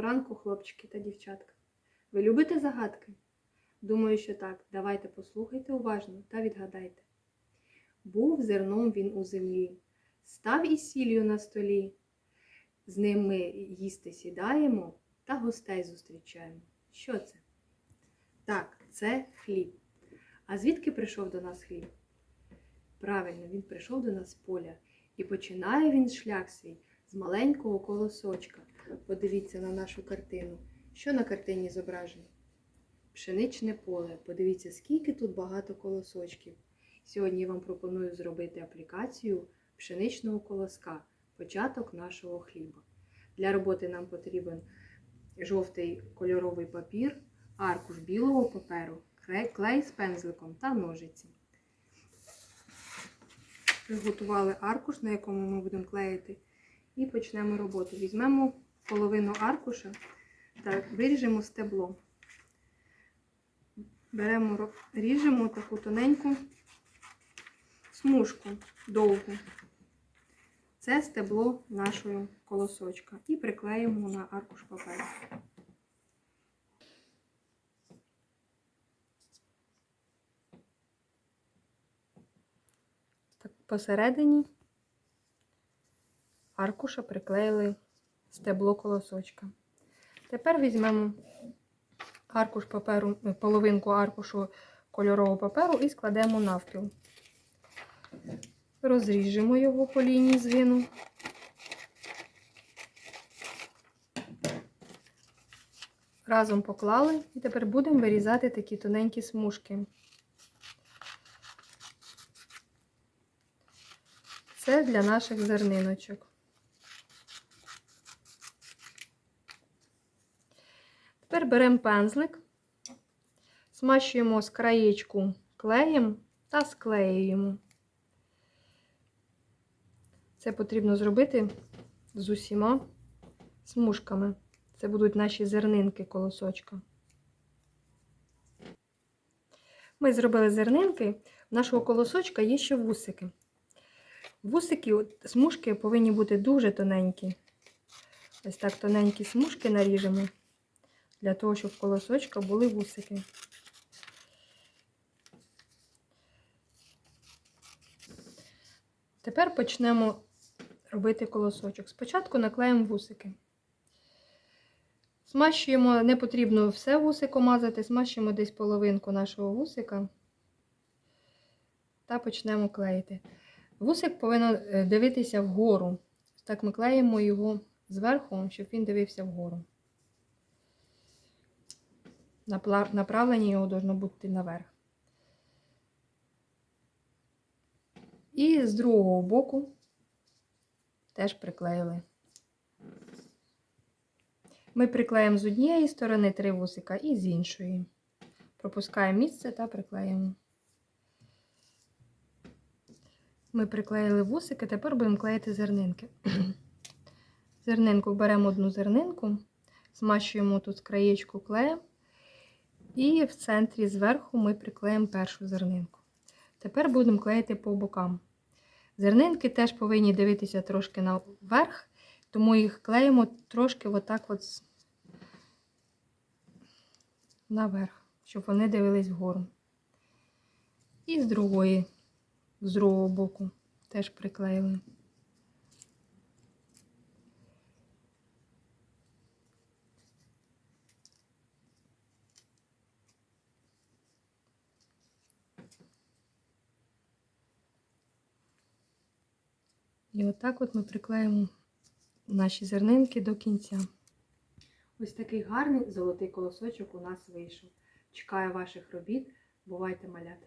ранку, хлопчики та дівчатка. Ви любите загадки? Думаю, що так. Давайте послухайте уважно та відгадайте. Був зерном він у землі, став із сіллю на столі. З ним ми їсти сідаємо та гостей зустрічаємо. Що це? Так, це хліб. А звідки прийшов до нас хліб? Правильно, він прийшов до нас з поля. І починає він шлях свій з маленького колосочка. Подивіться на нашу картину. Що на картині зображено? Пшеничне поле. Подивіться, скільки тут багато колосочків. Сьогодні я вам пропоную зробити аплікацію пшеничного колоска, початок нашого хліба. Для роботи нам потрібен жовтий кольоровий папір, аркуш білого паперу, клей- з пензликом та ножиці. Приготували аркуш, на якому ми будемо клеїти, і почнемо роботу. Візьмемо половину аркуша та виріжемо стебло. Беремо, ріжемо таку тоненьку смужку довгу. Це стебло нашого колосочка. І приклеїмо на аркуш паперу. Так, посередині аркуша приклеїли стебло колосочка. Тепер візьмемо аркуш паперу, е, половинку аркушу кольорового паперу і складемо навпіл. Розріжемо його по лінії згину. Разом поклали і тепер будемо вирізати такі тоненькі смужки. Це для наших зерниночок. Тепер беремо пензлик, смащуємо з краєчку клеєм та склеюємо. Це потрібно зробити з усіма смужками. Це будуть наші зернинки колосочка. Ми зробили зернинки, в нашого колосочка є ще вусики. Вусики, смужки повинні бути дуже тоненькі. Ось так тоненькі смужки наріжемо, для того, щоб в колосочка були вусики. Тепер почнемо робити колосочок. Спочатку наклеїмо вусики. Смащуємо, не потрібно все вусико мазати, смащуємо десь половинку нашого вусика та почнемо клеїти. Вусик повинен е, дивитися вгору. Так ми клеїмо його зверху, щоб він дивився вгору. Направлення його должно бути наверх. І з другого боку теж приклеїли. Ми приклеїмо з однієї сторони три вусика і з іншої. Пропускаємо місце та приклеїмо. Ми приклеїли вусики, тепер будемо клеїти зернинки. Зернинку беремо одну зернинку, змащуємо тут краєчку клеєм, і в центрі зверху ми приклеїмо першу зернинку. Тепер будемо клеїти по бокам. Зернинки теж повинні дивитися трошки наверх, тому їх клеїмо трошки отак от наверх, щоб вони дивились вгору. І з другої, з другого боку теж приклеїли. І отак от ми приклеїмо наші зернинки до кінця. Ось такий гарний золотий колосочок у нас вийшов. Чекаю ваших робіт. Бувайте малята!